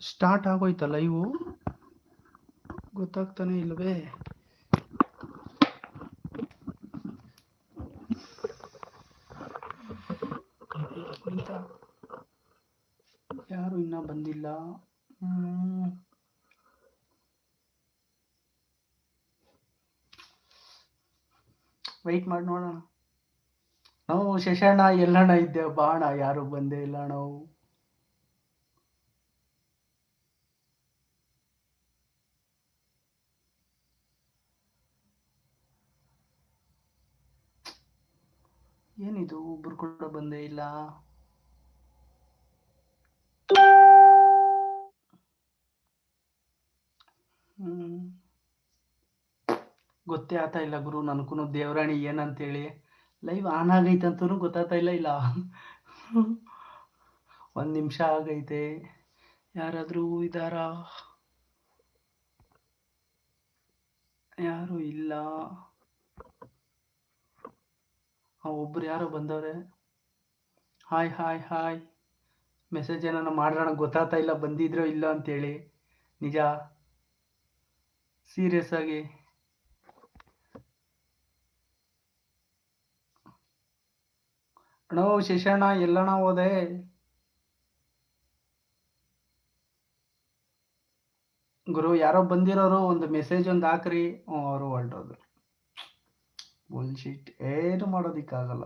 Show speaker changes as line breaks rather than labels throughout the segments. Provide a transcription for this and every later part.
Start ಆಗೋಯ್ತ live ಗೊತ್ತಾಗ್ತಾನೆ ಇಲ್ವೇ. ಯಾರು ಇನ್ನ ಬಂದಿಲ್ಲ. ವೆಯ್ಟ್ ಮಾಡಿ, ನೋಡೋಣ. ನಾವು ಶಶಣ್ಣ, ಎಲ್ಲಣ್ಣ ಇದ್ದೆ ಬಾಣ, ಯಾರು ಬಂದೇ ಇಲ್ಲ ನಾವು. ಏನಿದು? ಒಬ್ರು ಕೂಡ ಬಂದೇ ಇಲ್ಲ. ಗೊತ್ತೇ ಆಗ್ತಾ ಇಲ್ಲ ಗುರು. ನನಗೂ ದೇವರಾಣಿ ಏನಂತೇಳಿ. ಲೈವ್ ಆನ್ ಆಗೈತೆ ಅಂತ ಗೊತ್ತಾಗ್ತಾ ಇಲ್ಲ ಇಲ್ಲ. ಒಂದು ನಿಮಿಷ ಆಗೈತೆ. ಯಾರಾದರೂ ಇದ್ದಾರಾ ಯಾರು ಇಲ್ಲ. ಆ, ಒಬ್ರು ಯಾರೋ ಬಂದವ್ರೆ. Hi hi hi. ಮೆಸೇಜ್ ಏನಾನ ಮಾಡೋಣ ಗೊತ್ತಾಗ್ತಾ ಇಲ್ಲ ಬಂದಿದ್ರೋ ಇಲ್ಲ ಅಂತೇಳಿ. ನಿಜ? ಸೀರಿಯಸ್ ಆಗಿ. ಅಣ್ಣ ಶಶಣ್ಣ ಎಲ್ಲಣ್ಣ ಹೋದೆ? ಗುರು ಯಾರೋ ಬಂದಿರೋರು ಒಂದು ಮೆಸೇಜ್ ಒಂದು ಹಾಕ್ರಿ. ಅವರು ಹೊರಟೋದ್ರು. ಬುಲ್ಶಿಟ್ ಏನು ಮಾಡೋದಕ್ಕಾಗಲ್ಲ.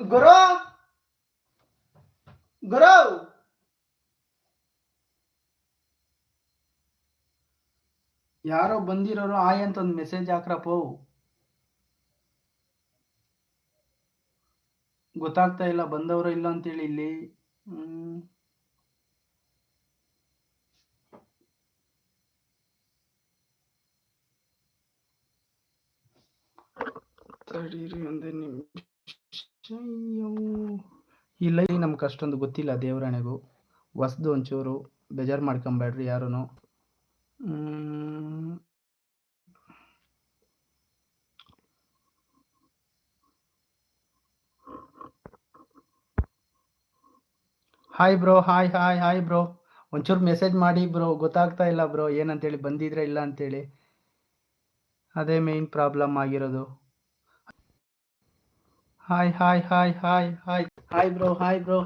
ಗುರು? ಗುರು? ಯಾರೋ ಬಂದಿರೋರು ಆಯ್ ಅಂತ ಒಂದು ಮೆಸೇಜ್ ಹಾಕ್ರಪ್ಪೋ. ಗೊತ್ತಾಗ್ತಾ ಇಲ್ಲ ಬಂದವರು ಇಲ್ಲ ಅಂತೇಳಿ ಇಲ್ಲಿ. ಹ್ಮ್. ತಡೀರಿ ಒಂದೇ ನಿಮಿಷ. ಲೈವ್ ನಮ್ಗೆ ಅಷ್ಟೊಂದು ಗೊತ್ತಿಲ್ಲ ದೇವರಾಣೆಗೂ. ಹೊಸ್ದು ಒಂಚೂರು ಬೇಜಾರು ಮಾಡ್ಕೊಂಬೇಡ್ರಿ ಯಾರೂ hi bro hi hi hi bro ಒಂಚೂರು ಮೆಸೇಜ್ ಮಾಡಿ ಬ್ರೋ ಗೊತ್ತಾಗ್ತಾ ಇಲ್ಲ ಬ್ರೋ ಏನಂತೇಳಿ, ಬಂದಿದ್ರೆ ಇಲ್ಲ ಅಂತೇಳಿ. ಅದೇ ಮೇನ್ ಪ್ರಾಬ್ಲಮ್ ಆಗಿರೋದು. Hi hi hi hi hi hi bro hi bro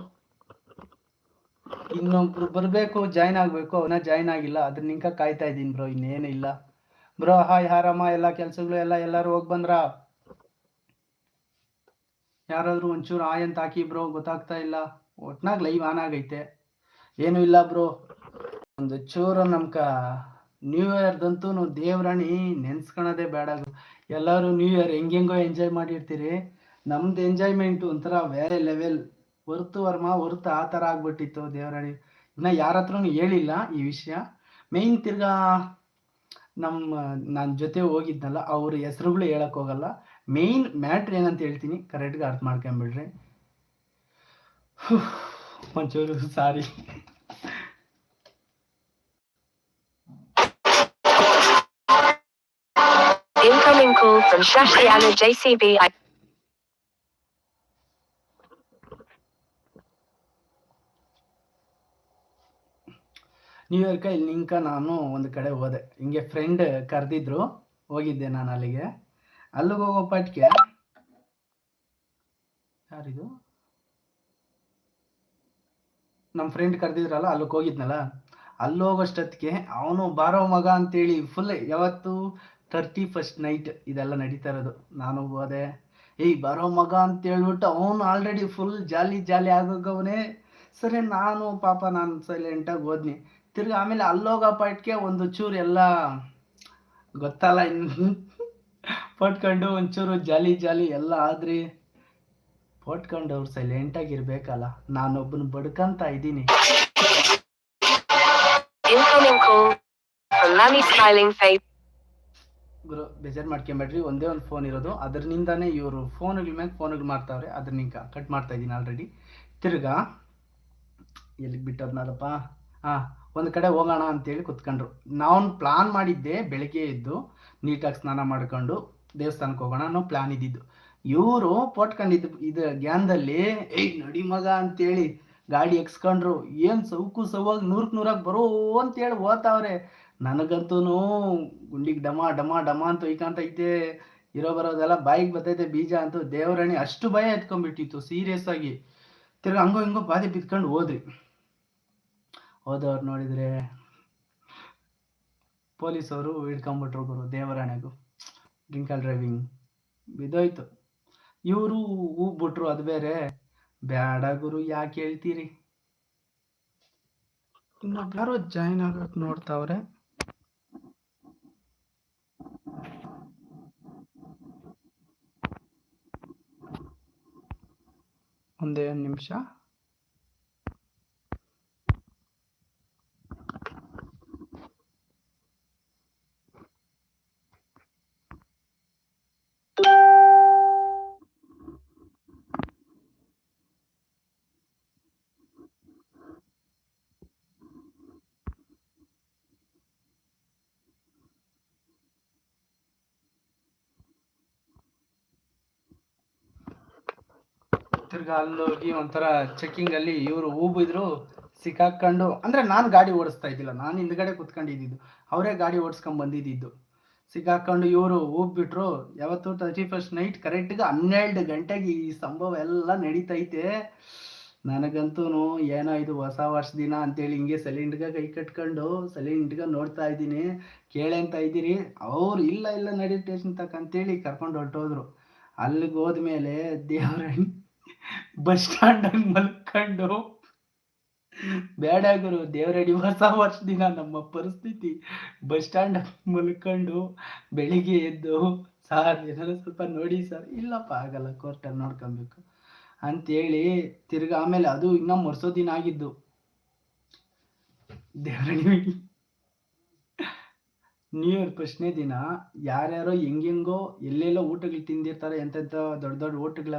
ಇನ್ನೊಬ್ರು ಬರಬೇಕು ಜಾಯ್ನ್ ಆಗಬೇಕು. ಅವನ ಜಾಯ್ನ್ ಆಗಿಲ್ಲ. ಅದ್ರ ನಿಂಕ ಕಾಯ್ತಾ ಇದ್ದೀನಿ ಬ್ರೋ ಇನ್ನೇನು ಇಲ್ಲ. ಬ್ರೋ ಹಾಯ್ ಹಾರಮ್ಮ. ಎಲ್ಲ ಕೆಲಸಗಳು ಎಲ್ಲ ಎಲ್ಲರೂ ಹೋಗಿ ಬಂದ್ರ? ಯಾರಾದರೂ ಒಂಚೂರು ಹಾಯ್ ಅಂತ ಹಾಕಿ ಬ್ರೋ ಗೊತ್ತಾಗ್ತಾ ಇಲ್ಲ. ಒಟ್ನಾಗ ಲೈವ್ ಆನ್ ಆಗೈತೆ. ಏನು ಇಲ್ಲ ಬ್ರೋ. ಒಂದು ಚೂರು ನಮ್ಕ ನ್ಯೂ ಇಯರ್ದಂತೂ ದೇವ್ರಾಣಿ ನೆನ್ಸ್ಕೊಳೋದೇ ಬೇಡ ಎಲ್ಲರೂ ನ್ಯೂ ಇಯರ್ ಹೆಂಗೆಂಗೋ ಎಂಜಾಯ್ ಮಾಡಿರ್ತೀರಿ. ನಮ್ದು ಎಂಜಾಯ್ಮೆಂಟ್ ಒಂಥರ ಬೇರೆ ಲೆವೆಲ್ ಹೊರ್ತು ವರ್ಮ, ಹೊರ್ತು ಆ ಥರ ಆಗ್ಬಿಟ್ಟಿತ್ತು ದೇವರಾಣಿ. ಇನ್ನು ಯಾರ ಹತ್ರನೂ ಹೇಳಿಲ್ಲ ಈ ವಿಷಯ. ಮೇಯ್ನ್ ತಿರ್ಗಾ ನಮ್ಮ ನನ್ನ ಜೊತೆ ಹೋಗಿದ್ನಲ್ಲ, ಅವ್ರ ಹೆಸರುಗಳು ಹೇಳಕ್ ಹೋಗಲ್ಲ. ಮೇಯ್ನ್ ಮ್ಯಾಟ್ರ್ ಏನಂತ ಹೇಳ್ತೀನಿ. ಕರೆಕ್ಟ್ಗೆ ಅರ್ಥ ಮಾಡ್ಕೊಂಬಿಡ್ರಿ. ಒಂಚೂರು ಸಾರಿ
Incoming call from Shashiana JCB.
ನಾನು ಒಂದು ಕಡೆ ಹೋದೆ. ಹಿಂಗೆ ಫ್ರೆಂಡ್ ಕರೆದಿದ್ರು. ಹೋಗಿದ್ದೆ ನಾನು ಅಲ್ಲಿಗೆ. ಅಲ್ಲಿಗೆ ಹೋಗೋ ಪಟ್ಕೆ ಯಾರಿದು? ನಮ್ಮ ಫ್ರೆಂಡ್ ಕರೆದಿದ್ರಲ್ಲ, ಅಲ್ಲಿಗೆ ಹೋಗಿದ್ನಲ್ಲ ಅಲ್ಲಿ ಹೋಗೋಷ್ಟೊತ್ತಿಗೆ ಅವನು ಬಾರೋ ಮಗ ಅಂತೇಳಿ ಫುಲ್ ಯಾವತ್ತು ತರ್ಟಿ ಫಸ್ಟ್ ನೈಟ್ ಇದೆಲ್ಲ ನಡೀತಾ ಇರೋದು. ನಾನು ಹೋದೆ, ಏಯ್, ಬಾರೋ ಮಗ ಅಂತ ಹೇಳ್ಬಿಟ್ಟು ಅವನು ಆಲ್ರೆಡಿ ಫುಲ್ ಜಾಲಿ ಜಾಲಿ ಆಗೋಗವನೇ. ಸರಿ, ನಾನು ಪಾಪ ನಾನು ಸೈಲೆಂಟಾಗಿ ಹೋದ್ನಿ. ತಿರ್ಗಿ ಆಮೇಲೆ ಅಲ್ಲೋಗೋ ಪಾಟ್ಗೆ ಒಂದು ಚೂರು ಎಲ್ಲ ಗೊತ್ತಲ್ಲ ಇನ್ನು ಪಟ್ಕೊಂಡು ಒಂಚೂರು ಜಾಲಿ ಜಾಲಿ ಎಲ್ಲ ಆದ್ರಿ. ಪಟ್ಕೊಂಡು ಅವ್ರು ಸೈಲೆಂಟಾಗಿ ಆಗಿರ್ಬೇಕಲ್ಲ ನಾನೊಬ್ಬನ ಬಡ್ಕಂತ ಇದ್ದೀನಿ. ಗುರು, ಬೇಜಾರ್ ಮಾಡ್ಕೊಂಬೇಡ್ರಿ, ಒಂದೇ ಒಂದು ಫೋನ್ ಇರೋದು. ಅದರಿಂದಾನೇ ಇವರು ಫೋನ್ಗಳ ಮ್ಯಾಗ ಫೋನ್ಗಳು ಮಾಡ್ತಾವ್ರೆ ಅದ್ರ ನಿಂಕ ಕಟ್ ಮಾಡ್ತಾ ಇದ್ದೀನಿ ಆಲ್ರೆಡಿ ತಿರ್ಗಾ, ಎಲ್ಲಿಗೆ ಬಿಟ್ಟದ್ನಲ್ಲಪ್ಪ? ಹಾಂ, ಒಂದು ಕಡೆ ಹೋಗೋಣ ಅಂತೇಳಿ ಕುತ್ಕೊಂಡ್ರು. ನಾವು ಪ್ಲಾನ್ ಮಾಡಿದ್ದೆ ಬೆಳಿಗ್ಗೆ ಎದ್ದು ನೀಟಾಗಿ ಸ್ನಾನ ಮಾಡ್ಕೊಂಡು ದೇವಸ್ಥಾನಕ್ಕೆ ಹೋಗೋಣ ಅನ್ನೋ ಪ್ಲಾನ್ ಇದ್ದಿದ್ದು. ಇವರು ಪೋಟ್ಕೊಂಡಿದ್ದು ಇದು ಗ್ಯಾನ್ದಲ್ಲಿ ಏಯ್, ನಡಿ ಮಗ ಅಂತೇಳಿ ಗಾಡಿ ಎಕ್ಸ್ಕೊಂಡ್ರು. ಏನು ಸೌಕು ಸವಾಗಿ ನೂರಕ್ಕೆ ನೂರಕ್ಕೆ ಬರೋ ಅಂತೇಳಿ ಓದ್ತಾವ್ರೆ. ನನಗಂತೂ ಗುಂಡಿಗೆ ಡಮ ಡಮ ಡಮ ಅಂತ ಒಯ್ಕೊಂತೈತೆ. ಇರೋ ಬರೋದೆಲ್ಲ ಬಾಯಿಗೆ ಬರ್ತೈತೆ ಬೀಜ ಅಂತೂ ದೇವರಾಣಿ ಅಷ್ಟು ಭಯ ಎತ್ಕೊಂಡ್ಬಿಟ್ಟಿತ್ತು ಸೀರಿಯಸ್ ಆಗಿ. ತಿರ್ಗಿ ಹಂಗೋ ಹಿಂಗೋ ಬಾಧೆ ಬಿತ್ಕೊಂಡು ಹೋದ್ರಿ. ಹೋದವ್ರು ನೋಡಿದ್ರೆ ಪೊಲೀಸವರು ಹಿಡ್ಕೊಂಬಿಟ್ರು ಗುರು ದೇವರಾಣೆಗೂ. ಡ್ರಿಂಕಲ್ ಡ್ರೈವಿಂಗ್ ಬಿದ್ದೋಯ್ತು. ಇವರು ಬಿಟ್ರು ಅದು ಬೇರೆ. ಬ್ಯಾಡ ಗುರು ಯಾಕೆ ಹೇಳ್ತೀರಿ? ಇನ್ನೊಬ್ರು ಜಾಯಿನ್ ಆಗಕ್ ನೋಡ್ತಾವ್ರೆ. ಒಂದು ನಿಮಿಷ. ತಿರ್ಗಾ ಅಲ್ಲೋಗಿ ಒಂಥರ ಚೆಕ್ಕಿಂಗ್ ಅಲ್ಲಿ ಇವರು ಹೂಬಿದ್ರು ಸಿಕ್ಕಾಕೊಂಡು ಅಂದ್ರೆ ನಾನು ಗಾಡಿ ಓಡಿಸ್ತಾ ಇದ್ದಿಲ್ಲ, ನಾನು ಹಿಂದ್ಗಡೆ ಕುತ್ಕೊಂಡಿದ್ದು ಅವರೇ ಗಾಡಿ ಓಡಿಸ್ಕೊಂಡ್ ಬಂದಿದ್ದು ಸಿಕ್ಕಾಕೊಂಡು ಇವರು ಬಿಟ್ರು ಯಾವತ್ತು ತರ್ಟಿ ಫಸ್ಟ್ ನೈಟ್ ಕರೆಕ್ಟ್ಗೆ ಹನ್ನೆರಡು ಗಂಟೆಗೆ ಈ ಸಂಭವ ಎಲ್ಲ ನಡೀತೈತೆ. ನನಗಂತೂ ಏನೋ ಇದು ಹೊಸ ವರ್ಷ ದಿನ ಅಂತೇಳಿ ಹಿಂಗೆ ಸಲಿಂಡ್ಗ ಕೈ ಕಟ್ಕೊಂಡು ಸಲಿಂಡ್ಗ ನೋಡ್ತಾ ಇದ್ದೀನಿ, ಕೇಳಂತ ಇದ್ದೀರಿ. ಅವ್ರು ಇಲ್ಲ ಇಲ್ಲ ನಡಿ ತಕ್ಕಂತೇಳಿ ತಕ ಕರ್ಕೊಂಡು ಹೊರಟೋದ್ರು. ಅಲ್ಲಿಗೆ ಹೋದ್ಮೇಲೆ ದೇವರಣ್ಣ ಬಸ್ ಸ್ಟ್ಯಾಂಡ್ ಮಲ್ಕೊಂಡು. ಬೇಡ ಗುರು ದೇವರಡಿ ಹೊಸ ವರ್ಷ ದಿನ ನಮ್ಮ ಪರಿಸ್ಥಿತಿ. ಬಸ್ ಸ್ಟ್ಯಾಂಡ್ ಮಲ್ಕೊಂಡು ಬೆಳಿಗ್ಗೆ ಎದ್ದು, ಸಾರ್ ಏನಾದ್ರು ಸ್ವಲ್ಪ ನೋಡಿ ಸರ್. ಇಲ್ಲಪ್ಪ ಆಗಲ್ಲ ಕೋರ್ಟಲ್ಲಿ ನೋಡ್ಕೊಬೇಕು. ಅಂತೇಳಿ ತಿರ್ಗ ಆಮೇಲೆ ಅದು ಇನ್ನ ಮರ್ಸೋ ದಿನ ಆಗಿದ್ದು. ದೇವರಡಿ ನ್ಯೂ ಇಯರ್ ಫಸ್ಟ್ನೇ ದಿನ ಯಾರ್ಯಾರೋ, ಹೆಂಗೆಂಗೋ, ಎಲ್ಲೆಲ್ಲೋ ಊಟಗಳು ತಿಂದಿರ್ತಾರೆ ಎಂತೆಂಥ ದೊಡ್ಡ ದೊಡ್ಡ ಹೋಟ್ಗಳ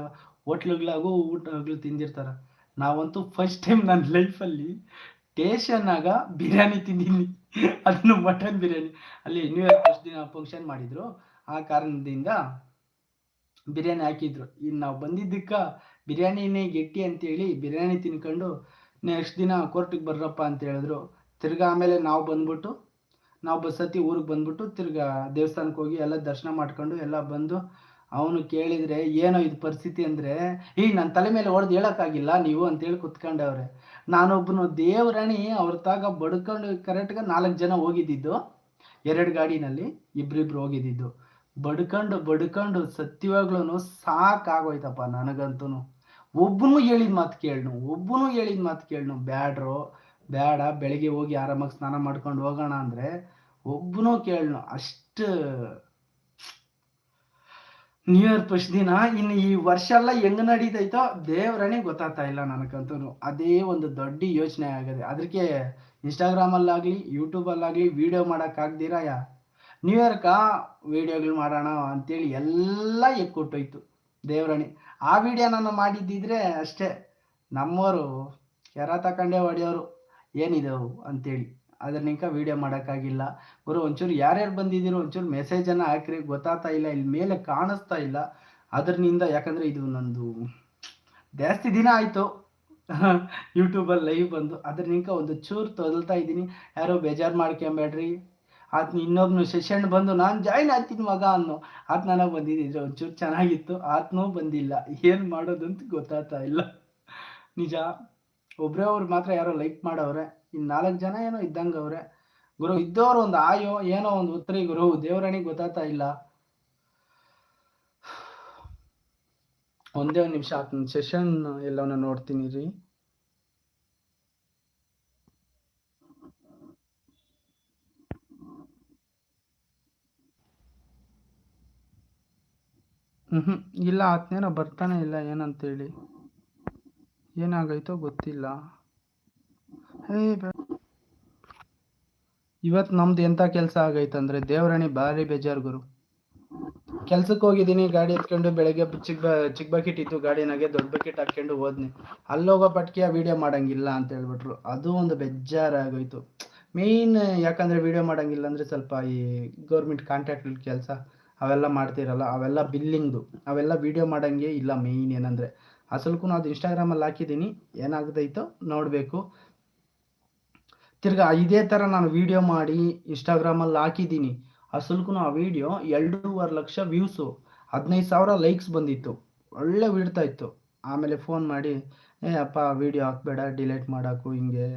ಹೋಟ್ಲುಗಳಾಗೂ ಊಟಗಳು ತಿಂದಿರ್ತಾರೆ. ನಾವಂತೂ ಫಸ್ಟ್ ಟೈಮ್ ನನ್ನ ಲೈಫಲ್ಲಿ ಸ್ಟೇಷನ್ನಾಗ ಬಿರಿಯಾನಿ ತಿಂದೀನಿ ಅದನ್ನು ಮಟನ್ ಬಿರಿಯಾನಿ. ಅಲ್ಲಿ ನ್ಯೂ ಇಯರ್ ಫಸ್ಟ್ ದಿನ ಫಂಕ್ಷನ್ ಮಾಡಿದ್ರು. ಆ ಕಾರಣದಿಂದ ಬಿರಿಯಾನಿ ಹಾಕಿದ್ರು. ಇನ್ನು ನಾವು ಬಂದಿದ್ದಕ್ಕ ಬಿರಿಯಾನಿನೇ ಗೆಟ್ಟಿ ಅಂತೇಳಿ ಬಿರಿಯಾನಿ ತಿನ್ಕೊಂಡು ನೆಕ್ಸ್ಟ್ ದಿನ ಕೋರ್ಟಿಗೆ ಬರ್ರಪ್ಪ ಅಂತ ಹೇಳಿದ್ರು. ತಿರ್ಗಾ ಆಮೇಲೆ ನಾವು ಬಂದ್ಬಿಟ್ಟು, ನಾವು ಬಸ್ ಊರಿಗೆ ಬಂದ್ಬಿಟ್ಟು ತಿರ್ಗಾ ದೇವಸ್ಥಾನಕ್ಕೆ ಹೋಗಿ ಎಲ್ಲ ದರ್ಶನ ಮಾಡ್ಕೊಂಡು ಎಲ್ಲ ಬಂದು ಅವನು ಕೇಳಿದ್ರೆ, ಏನೋ ಇದು ಪರಿಸ್ಥಿತಿ ಅಂದರೆ, ಈ ನನ್ನ ತಲೆ ಮೇಲೆ ಹೊಡೆದು ಹೇಳೋಕ್ಕಾಗಿಲ್ಲ, ನೀವು ಅಂತೇಳಿ ಕುತ್ಕೊಂಡವ್ರೆ. ನಾನೊಬ್ಬನು ದೇವರಾಣಿ ಅವ್ರ ತಾಗ ಬಡ್ಕೊಂಡು ಕರೆಕ್ಟ್ಗೆ ನಾಲ್ಕು ಜನ ಹೋಗಿದ್ದಿದ್ದು. ಎರಡು ಗಾಡಿನಲ್ಲಿ ಇಬ್ಬರಿಬ್ರು ಹೋಗಿದ್ದಿದ್ದು. ಬಡ್ಕೊಂಡು ಬಡ್ಕೊಂಡು ಸತ್ಯವಾಗ್ಲೂ ಸಾಕಾಗೋಯ್ತಪ್ಪ ನನಗಂತೂ ಒಬ್ಬನು ಹೇಳಿದ ಮಾತು ಕೇಳ್ನು, ಒಬ್ಬನು ಹೇಳಿದ ಮಾತು ಕೇಳ್ನು, ಬ್ಯಾಡ್ರೋ ಬೇಡ ಬೆಳಿಗ್ಗೆ ಹೋಗಿ ಆರಾಮಾಗಿ ಸ್ನಾನ ಮಾಡ್ಕೊಂಡು ಹೋಗೋಣ ಅಂದರೆ ಒಬ್ಬನೂ ಕೇಳ್ನು, ಅಷ್ಟು ನ್ಯೂ ಇಯರ್ ಫಸ್ಟ್ ದಿನ, ಇನ್ನು ಈ ವರ್ಷ ಎಲ್ಲ ಹೆಂಗ್ ನಡೀತೈತೋ ದೇವ್ರನೇ ಗೊತ್ತಾಗ್ತಾ ಇಲ್ಲ ನನಗಂತೂ ಅದೇ ಒಂದು ದೊಡ್ಡ ಯೋಚನೆ ಆಗದೆ. ಅದಕ್ಕೆ ಇನ್ಸ್ಟಾಗ್ರಾಮಲ್ಲಾಗಲಿ ಯೂಟ್ಯೂಬಲ್ಲಾಗಲಿ ವೀಡಿಯೋ ಮಾಡೋಕ್ಕಾಗ್ದಿರ ಯಾ? ನ್ಯೂ ಇಯರ್ಕ ವಿಡಿಯೋಗಳು ಮಾಡೋಣ ಅಂತೇಳಿ ಎಲ್ಲ ಎಕ್ಕೊಟ್ಟೋಯ್ತು ದೇವ್ರಣಿ ಆ ವಿಡಿಯೋ ನಾನು ಮಾಡಿದ್ದಿದ್ರೆ ಅಷ್ಟೇ. ನಮ್ಮವರು ಕೆರ ತಕೊಂಡೇ ಹೊಡೆಯೋರು ಏನಿದೆ ಅಂತೇಳಿ. ಅದನ್ನಿಂಕ ವಿಡಿಯೋ ಮಾಡೋಕ್ಕಾಗಿಲ್ಲ. ಗುರು, ಒಂಚೂರು ಯಾರ್ಯಾರು ಬಂದಿದ್ದೀರೋ ಒಂಚೂರು ಮೆಸೇಜನ್ನು ಹಾಕ್ರಿ. ಗೊತ್ತಾಗ್ತಾ ಇಲ್ಲ ಇಲ್ಲಿ ಮೇಲೆ ಕಾಣಿಸ್ತಾ ಇಲ್ಲ. ಅದರಿಂದ ಯಾಕಂದರೆ ಇದು ನಂದು ಜಾಸ್ತಿ ದಿನ ಆಯಿತು. ಯೂಟ್ಯೂಬಲ್ಲಿ ಲೈವ್ ಬಂದು. ಅದರಿಂದ ಒಂದು ಚೂರು ತೊದಲ್ತಾ ಇದ್ದೀನಿ. ಯಾರೋ ಬೇಜಾರು ಮಾಡ್ಕೊಂಬೇಡ್ರಿ. ಆತ ಇನ್ನೊಬ್ನು ಸೆಷನ್ ಬಂದು, ನಾನು ಜಾಯ್ನ್ ಆಗ್ತೀನಿ ಮಗ ಅನ್ನೋ ಆತ ನನಗೆ ಬಂದಿದ್ದಿದ್ರೆ ಒಂಚೂರು ಚೆನ್ನಾಗಿತ್ತು. ಆತನೂ ಬಂದಿಲ್ಲ. ಏನು ಮಾಡೋದಂತ ಗೊತ್ತಾಗ್ತಾ ಇಲ್ಲ. ನಿಜ? ಒಬ್ಬರೇ ಅವ್ರು ಮಾತ್ರ ಯಾರೋ ಲೈಕ್ ಮಾಡವ್ರೆ ಇನ್ನು ನಾಲ್ಕು ಜನ ಏನೋ ಇದ್ದಂಗೆ ಅವ್ರೆ. ಗುರು ಇದ್ದವ್ರು ಒಂದು ಆಯೋ, ಏನೋ ಒಂದು ಉತ್ತರಿ ಗುರು ದೇವರಣಿಗೆ ಗೊತ್ತಾಗ್ತಾ ಇಲ್ಲ. ಒಂದೇ ಒಂದು ನಿಮಿಷ ಆತನ ಸೆಷನ್ ಎಲ್ಲವನ್ನ ನೋಡ್ತೀನಿ ರೀ. ಹ್ಞೂ ಇಲ್ಲ, ಆತನೇನೋ ಬರ್ತಾನೆ ಇಲ್ಲ ಏನಂತೇಳಿ. ಏನಾಗೈತೋ ಗೊತ್ತಿಲ್ಲ. ಇವತ್ತು ನಮ್ದು ಎಂಥ ಕೆಲಸ ಆಗೈತಂದ್ರೆ ದೇವರಾಣಿ ಭಾರಿ ಬೇಜಾರು ಗುರು. ಕೆಲ್ಸಕ್ಕೆ ಹೋಗಿದ್ದೀನಿ, ಗಾಡಿ ಎತ್ಕೊಂಡು ಬೆಳಗ್ಗೆ ಚಿಕ್ಕ ಚಿಕ್ಕ ಬಕೆಟ್ ಇತ್ತು ಗಾಡಿನಾಗೆ ದೊಡ್ಡ ಬಕೆಟ್ ಹಾಕ್ಕೊಂಡು ಹೋದ್ನಿ. ಅಲ್ಲೋಗೋ ಪಟ್ಕಿಯ ವಿಡಿಯೋ ಮಾಡಂಗಿಲ್ಲ ಅಂತ ಹೇಳ್ಬಿಟ್ರು. ಅದು ಒಂದು ಬೇಜಾರಾಗೋಯ್ತು ಮೇಯ್ನ್ ಯಾಕಂದರೆ ವೀಡಿಯೋ ಮಾಡೋಂಗಿಲ್ಲ ಅಂದರೆ ಸ್ವಲ್ಪ ಈ ಗೌರ್ಮೆಂಟ್ ಕಾಂಟ್ರಾಕ್ಟ್ ಕೆಲಸ ಅವೆಲ್ಲ ಮಾಡ್ತಿರಲ್ಲ, ಅವೆಲ್ಲ ಬಿಲ್ಲಿಂಗ್ದು. ಅವೆಲ್ಲ ವೀಡಿಯೋ ಮಾಡೋಂಗೆ ಇಲ್ಲ ಮೇಯ್ನ್ ಏನಂದರೆ. ಅಸಲ್ಕು ಅದು ಇನ್ಸ್ಟಾಗ್ರಾಮಲ್ಲಿ ಹಾಕಿದ್ದೀನಿ. ಏನಾಗ್ದೈತೋ ನೋಡಬೇಕು. ತಿರ್ಗಾ ಇದೇ ಥರ ನಾನು ವೀಡಿಯೋ ಮಾಡಿ ಇನ್ಸ್ಟಾಗ್ರಾಮಲ್ಲಿ ಹಾಕಿದ್ದೀನಿ. ಅಸಲ್ಕು ಆ ವೀಡಿಯೋ ಎರಡೂವರೆ ಲಕ್ಷ ವ್ಯೂಸು ಹದಿನೈದು ಸಾವಿರ ಲೈಕ್ಸ್ ಬಂದಿತ್ತು. ಒಳ್ಳೆ ಬಿಡ್ತಾ ಇತ್ತು. ಆಮೇಲೆ ಫೋನ್ ಮಾಡಿ, ಏ ಅಪ್ಪ ವೀಡಿಯೋ ಹಾಕ್ಬೇಡ ಡಿಲೀಟ್ ಮಾಡೋಕು, ಹಿಂಗೆ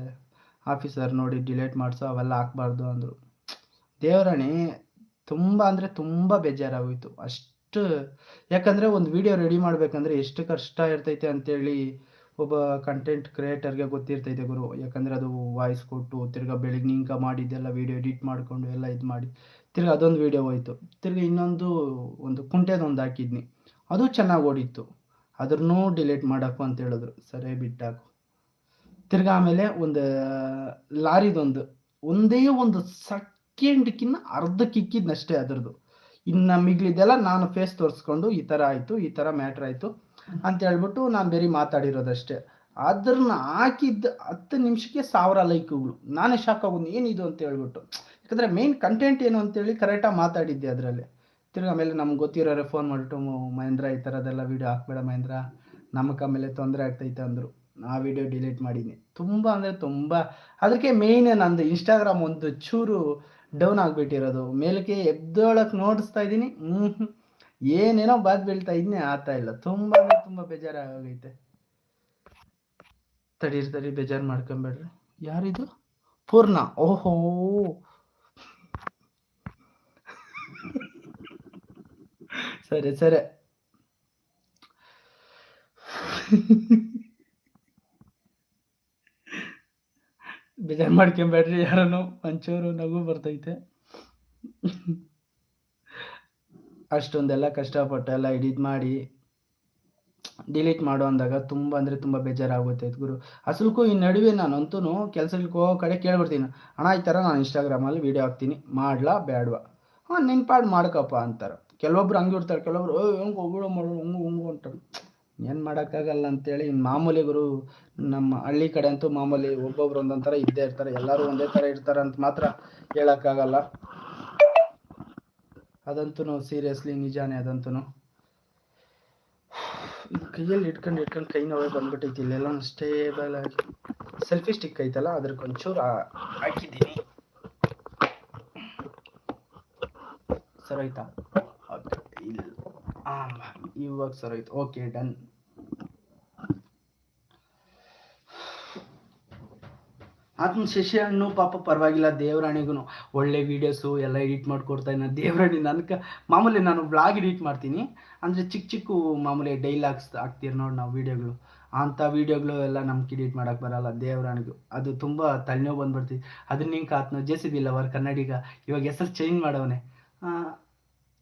ಆಫೀಸರ್ ನೋಡಿ ಡಿಲೀಟ್ ಮಾಡಿಸೋ, ಅವೆಲ್ಲ ಹಾಕ್ಬಾರ್ದು ಅಂದರು. ದೇವರಾಣಿ, ತುಂಬ ಅಂದರೆ ತುಂಬ ಬೇಜಾರಾಗೋಯಿತು. ಅಷ್ಟು ಯಾಕಂದರೆ ಒಂದು ವೀಡಿಯೋ ರೆಡಿ ಮಾಡಬೇಕಂದ್ರೆ ಎಷ್ಟು ಕಷ್ಟ ಇರ್ತೈತೆ ಅಂತೇಳಿ ಒಬ್ಬ ಕಂಟೆಂಟ್ ಕ್ರಿಯೇಟರ್ಗೆ ಗೊತ್ತಿರ್ತೈತೆ ಗುರು. ಯಾಕಂದರೆ ಅದು ವಾಯ್ಸ್ ಕೊಟ್ಟು ತಿರ್ಗಾ ಬೆಳಗ್ನಿಂಕ ಮಾಡಿದ್ದೆಲ್ಲ ವೀಡಿಯೋ ಎಡಿಟ್ ಮಾಡಿಕೊಂಡು ಎಲ್ಲ ಇದು ಮಾಡಿ ತಿರ್ಗಾ ಅದೊಂದು ವೀಡಿಯೋ ಹೋಯ್ತು. ತಿರ್ಗಾ ಇನ್ನೊಂದು ಒಂದು ಕುಂಟೆದೊಂದು ಹಾಕಿದ್ನಿ. ಅದು ಚೆನ್ನಾಗಿ ಓಡಿತ್ತು. ಅದ್ರೂ ಡಿಲೀಟ್ ಮಾಡಾಕು ಅಂತ ಹೇಳಿದ್ರು. ಸರಿ ಬಿಟ್ಟಾಕು. ತಿರ್ಗಾ ಆಮೇಲೆ ಒಂದು, ಲಾರಿದೊಂದು, ಒಂದೇ ಒಂದು ಸೆಕೆಂಡ್ಕಿನ್ನ ಅರ್ಧಕ್ಕಿಕ್ಕಿದ್ನಷ್ಟೇ ಅದ್ರದ್ದು. ಇನ್ನು ಮಿಗಿಲಿದೆಲ್ಲ ನಾನು ಫೇಸ್ ತೋರಿಸ್ಕೊಂಡು ಈ ಥರ ಆಯಿತು, ಈ ಥರ ಮ್ಯಾಟ್ರ್ ಆಯಿತು ಅಂತ ಹೇಳ್ಬಿಟ್ಟು ನಾನು ಬೇರೆ ಮಾತಾಡಿರೋದಷ್ಟೇ. ಅದ್ರನ್ನ ಹಾಕಿದ್ದ ಹತ್ತು ನಿಮಿಷಕ್ಕೆ ಸಾವಿರ ಲೈಕ್ಗಳು ನಾನೇ ಶಾಕ್ ಆಗೋದು ಏನಿದು ಅಂತ ಹೇಳ್ಬಿಟ್ಟು. ಯಾಕಂದರೆ ಮೇನ್ ಕಂಟೆಂಟ್ ಏನು ಅಂತೇಳಿ ಕರೆಕ್ಟಾಗಿ ಮಾತಾಡಿದ್ದೆ ಅದರಲ್ಲಿ. ತಿರ್ಗಿ ಆಮೇಲೆ ನಮ್ಗೆ ಗೊತ್ತಿರೋರೆ ಫೋನ್ ಮಾಡಿಬಿಟ್ಟು ಮಹೇಂದ್ರ ಈ ಥರದ್ದೆಲ್ಲ ವೀಡಿಯೋ ಹಾಕ್ಬೇಡ ಮಹೇಂದ್ರ. ನಮಗೆ ಆಮೇಲೆ ತೊಂದರೆ ಆಗ್ತೈತೆ ಅಂದರು. ಆ ವಿಡಿಯೋ ಡಿಲೀಟ್ ಮಾಡೀನಿ. ತುಂಬ ಅಂದರೆ ತುಂಬ, ಅದಕ್ಕೆ ಮೇಯ್ನ್ ನಂದು ಇನ್ಸ್ಟಾಗ್ರಾಮ್ ಒಂದು ಚೂರು ಡೌನ್ ಆಗಿಬಿಟ್ಟಿರೋದು. ಮೇಲಕ್ಕೆ ಎದ್ದೊಳಕ್ಕೆ ನೋಡಿಸ್ತಾ ಇದ್ದೀನಿ. ಹ್ಞೂ ಏನೇನೋ ಬಾದ್ ಬೀಳ್ತಾ ಇದ್ನೇ ಆಗ್ತಾ ಇಲ್ಲ. ತುಂಬ ತುಂಬ ಬೇಜಾರಾಗೈತೆ. ತಡೀರಿ ತಡಿ, ಬೇಜಾರು ಮಾಡ್ಕೊಂಬೇಡ್ರಿ. ಯಾರಿದು? ಪೂರ್ಣ. ಓಹೋ. ಸರಿ ಸರಿ. ಬೇಜಾರು ಮಾಡ್ಕೊಂಬೇಡ್ರಿ, ಯಾರನ್ನು ಒಂಚೂರು ನಗು ಬರ್ತೈತೆ. ಅಷ್ಟೊಂದೆಲ್ಲ ಕಷ್ಟಪಟ್ಟು ಎಲ್ಲ ಎಡಿಟ್ ಮಾಡಿ, ಡಿಲೀಟ್ ಮಾಡೋ ಅಂದಾಗ ತುಂಬ ಅಂದರೆ ತುಂಬ ಬೇಜಾರಾಗುತ್ತೆ ಗುರು. ಅಸಲ್ಕು ಈ ನಡುವೆ ನಾನಂತೂ ಕೆಲ್ಸಕ್ಕೆ ಹೋಗೋ ಕಡೆ ಕೇಳ್ಬಿಡ್ತೀನಿ. ಅಣ್ಣ, ಈ ಥರ ನಾನು ಇನ್ಸ್ಟಾಗ್ರಾಮಲ್ಲಿ ವೀಡಿಯೋ ಹಾಕ್ತೀನಿ. ಮಾಡ್ಲಾ ಬೇಡವಾ ಹಾಂ, ನೆನ್ಪಾಡು ಮಾಡ್ಕಪ್ಪ ಅಂತಾರೆ. ಕೆಲವೊಬ್ರು ಹಂಗೆ ಇರ್ತಾರೆ, ಕೆಲವೊಬ್ರು ಹೆಂಗೆ ಹೋಗ್ಬಿಡೋ ಮಾಡೋ, ಹಂಗು ಹಂಗು ಅಂತಾರೆ. ಏನು ಮಾಡೋಕ್ಕಾಗಲ್ಲ ಅಂತೇಳಿ ಮಾಮೂಲಿ ಗುರು, ನಮ್ಮ ಹಳ್ಳಿ ಕಡೆ ಅಂತೂ ಮಾಮೂಲಿ ಒಬ್ಬೊಬ್ರು ಒಂದೊಂದು ಥರ ಇದ್ದೇ ಇರ್ತಾರೆ, ಎಲ್ಲರೂ ಒಂದೇ ಥರ ಇರ್ತಾರೆ ಅಂತ ಮಾತ್ರ ಹೇಳೋಕ್ಕಾಗಲ್ಲ. ಅದಂತೂ ಸೀರಿಯಸ್ಲಿ ನಿಜಾನೇ ಅದಂತೂ ಕೈಯಲ್ಲಿ ಇಟ್ಕೊಂಡು ಇಟ್ಕೊಂಡು ಕೈ ನೋವೇ ಬಂದ್ಬಿಟ್ಟೈತಿ ಇಲ್ಲೆಲ್ಲ ಸ್ಟೇಬಲ್ ಆಗಿ. ಸೆಲ್ಫಿ ಸ್ಟಿಕ್ ಐತಲ್ಲ, ಅದ್ರ ಒಂಚೂರು ಹಾಕಿದ್ದೀನಿ. ಸರ್ ಆಯ್ತಾ? ಇಲ್ಲ. ಇವಾಗ ಆಯ್ತು. ಓಕೆ ಡನ್ ಆತ್ಮ ಶಶಿ ಹಣ್ಣು ಪಾಪ ಪರವಾಗಿಲ್ಲ ದೇವರಾಣಿಗೂ ಒಳ್ಳೆ ವೀಡಿಯೋಸು ಎಲ್ಲ ಎಡಿಟ್ ಮಾಡಿಕೊಡ್ತಾ ಇದ್ದಾನೆ ದೇವರಾಣಿ ನನ್ಕ ಮಾಮೂಲಿ ನಾನು ಬ್ಲಾಗ್ ಎಡಿಟ್ ಮಾಡ್ತೀನಿ. ಅಂದರೆ ಚಿಕ್ಕ ಚಿಕ್ಕ ಮಾಮೂಲಿ ಡೈಲಾಗ್ಸ್ ಹಾಕ್ತೀರಿ ನೋಡಿ ನಾವು ವೀಡಿಯೋಗಳು ಅಂಥ ವೀಡಿಯೋಗಳು ಎಲ್ಲ ನಮ್ಗೆ ಎಡಿಟ್ ಮಾಡೋಕ್ಕೆ ಬರಲ್ಲ ದೇವರಾಣಿಗೂ. ಅದು ತುಂಬ ತಲೆನೋವು ಬಂದ್ಬಿಡ್ತೀವಿ ಅದನ್ನ ನಿಂಗೆ ಆತ್ಮ ಜೆ ಸಿ ಲವರ್ ಕನ್ನಡಿಗ ಇವಾಗ ಹೆಸರು ಚೇಂಜ್ ಮಾಡವನೆ.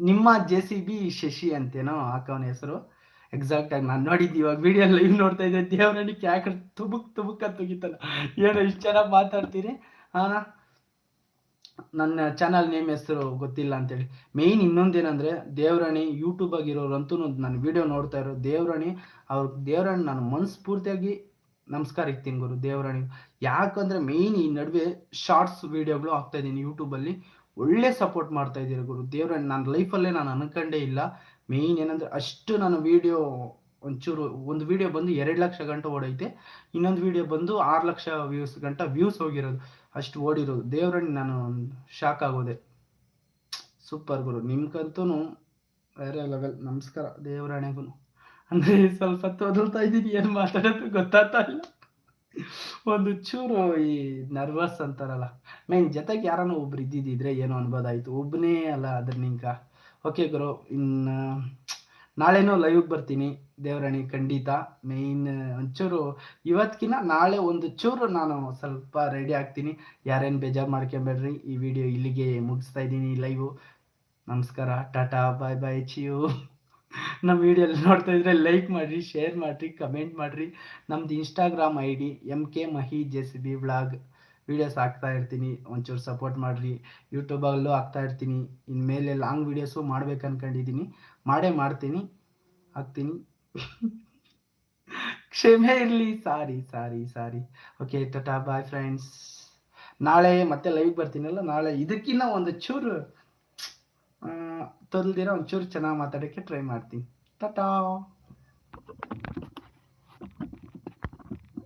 ನಿಮ್ಮ ಜೆ ಸಿ ಬಿ ಶಶಿ ಅಂತೇನೋ ಹಾಕವನ ಹೆಸರು. ಎಕ್ಸಾಕ್ಟ್ ಆಗಿ ನಾನು ನೋಡಿದ್ದು ಇವಾಗ ವಿಡಿಯೋ ಲೈವ್ ನೋಡ್ತಾ ಇದ್ದೆ. ದೇವರಾಣಿ ಯಾಕೆ ತುಬುಕ್ ತುಬುಕ್ ಅಂತ ತೆಗಿತಲ್ಲ ಏನೋ ಇಷ್ಟು ಚೆನ್ನಾಗಿ ಮಾತಾಡ್ತೀರಿ. ಹಾಂ. ನನ್ನ ಚಾನಲ್ ನೇಮ್ ಹೆಸರು ಗೊತ್ತಿಲ್ಲ ಅಂತೇಳಿ. ಮೇಯ್ನ್ ಇನ್ನೊಂದೇನಂದ್ರೆ ದೇವರಾಣಿ ಯೂಟ್ಯೂಬ್ ಆಗಿರೋರಂತೂ ನಾನು ವಿಡಿಯೋ ನೋಡ್ತಾ ಇರೋ ದೇವರಾಣಿ. ಅವ್ರ ದೇವರಾಣಿ ನಾನು ಮನಸ್ಫೂರ್ತಿಯಾಗಿ ನಮಸ್ಕಾರ ಇಕ್ತೀನಿ ಗುರು ದೇವರಾಣಿ. ಯಾಕಂದರೆ ಮೇಯ್ನ್ ಈ ನಡುವೆ ಶಾರ್ಟ್ಸ್ ವಿಡಿಯೋಗಳು ಆಗ್ತಾ ಇದ್ದೀನಿ ಯೂಟ್ಯೂಬಲ್ಲಿ ಒಳ್ಳೆ ಸಪೋರ್ಟ್ ಮಾಡ್ತಾ ಇದ್ದೀರಿ ಗುರು. ದೇವ್ರ ನನ್ನ ಲೈಫಲ್ಲೇ ನಾನು ಅನ್ಕೊಂಡೇ ಇಲ್ಲ. ಮೇಯ್ನ್ ಏನಂದ್ರೆ ಅಷ್ಟು ನಾನು ವಿಡಿಯೋ ಒಂಚೂರು, ಒಂದು ವಿಡಿಯೋ ಬಂದು ಎರಡು ಲಕ್ಷ ಗಂಟೆ ಓಡೈತೆ. ಇನ್ನೊಂದು ವಿಡಿಯೋ ಬಂದು ಆರು ಲಕ್ಷ ವ್ಯೂಸ್ ಗಂಟ ವ್ಯೂಸ್ ಹೋಗಿರೋದು. ಅಷ್ಟು ಓಡಿರೋದು. ದೇವ್ರಣ್ಣ ನಾನು ಶಾಕ್ ಆಗೋದೆ. ಸೂಪರ್ ಗುರು. ನಿಮ್ಗಂತೂ ಬೇರೆ ಲೆವೆಲ್ ನಮಸ್ಕಾರ ದೇವರಾಣೆಗೂ ಅಂದರೆ ಸ್ವಲ್ಪ ತೊದಲ್ತಾ ಇದ್ದೀನಿ, ಏನು ಮಾತಾಡೋದು ಗೊತ್ತಾಗ್ತಾ ಇಲ್ಲ. ಒಂದು ಚೂರು ಈ ನರ್ವಸ್ ಅಂತಾರಲ್ಲ. ಮೇನ್ ಜೊತೆಗೆ ಯಾರನ್ನ ಒಬ್ರು ಇದ್ದಿದ್ದಿದ್ರೆ ಏನೋ ಅನ್ಬೋದಾಯ್ತು. ಒಬ್ಬನೇ ಅಲ್ಲ ಅದ್ರ ನಿಂಕ. ಓಕೆ ಗುರು, ಇನ್ನು ನಾಳೆನೂ ಲೈವ್ಗೆ ಬರ್ತೀನಿ. ದೇವರಾಣಿ, ಖಂಡಿತ. ಮೇಯ್ನ್ ಒಂಚೂರು ಇವತ್ತಿನ ನಾಳೆ ಒಂದು ಚೂರು ನಾನು ಸ್ವಲ್ಪ ರೆಡಿ ಆಗ್ತೀನಿ. ಯಾರೇನು ಬೇಜಾರು ಮಾಡ್ಕೊಂಬೇಡ್ರಿ. ಈ ವಿಡಿಯೋ ಇಲ್ಲಿಗೆ ಮುಗಿಸ್ತಾ ಇದ್ದೀನಿ ಲೈವು ನಮಸ್ಕಾರ. ಟಾಟಾ ಬಾಯ್ ಬಾಯ್ ಚಿಯು ನಮ್ಮ ವಿಡಿಯೋ ನೋಡ್ತಾ ಇದ್ರೆ ಲೈಕ್ ಮಾಡಿರಿ ಶೇರ್ ಮಾಡಿರಿ ಕಮೆಂಟ್ ಮಾಡಿರಿ. ನಮ್ದು Instagram I D M K Mahi J C B vlog videos ಹಾಕ್ತಾ ಇರ್ತೀನಿ, ಒಂಚೂರು ಸಪೋರ್ಟ್ ಮಾಡಿರಿ. ಯೂಟ್ಯೂಬಲ್ಲೂ ಹಾಕ್ತಾ ಇರ್ತೀನಿ. ಇನ್ಮೇಲೆ ಲಾಂಗ್ ವೀಡಿಯೋಸು ಮಾಡ್ಬೇಕು ಅನ್ಕೊಂಡಿದ್ದೀನಿ ಮಾಡೇ ಮಾಡ್ತೀನಿ. ಹಾಕ್ತೀನಿ. ಕ್ಷಮೆ ಇರಲಿ. Sorry sorry sorry okay tata bye friends ನಾಳೆ ಮತ್ತೆ ಲೈವ್ ಬರ್ತೀನಲ್ಲ, ನಾಳೆ ಇದಕ್ಕಿನ್ನ ಒಂದು ಚೂರು ತೊಲ್ದಿರೋ ಒಂಚೂರು ಚೆನ್ನಾಗಿ ಮಾತಾಡೋಕ್ಕೆ ಟ್ರೈ ಮಾಡ್ತೀನಿ. ಟಾಟಾ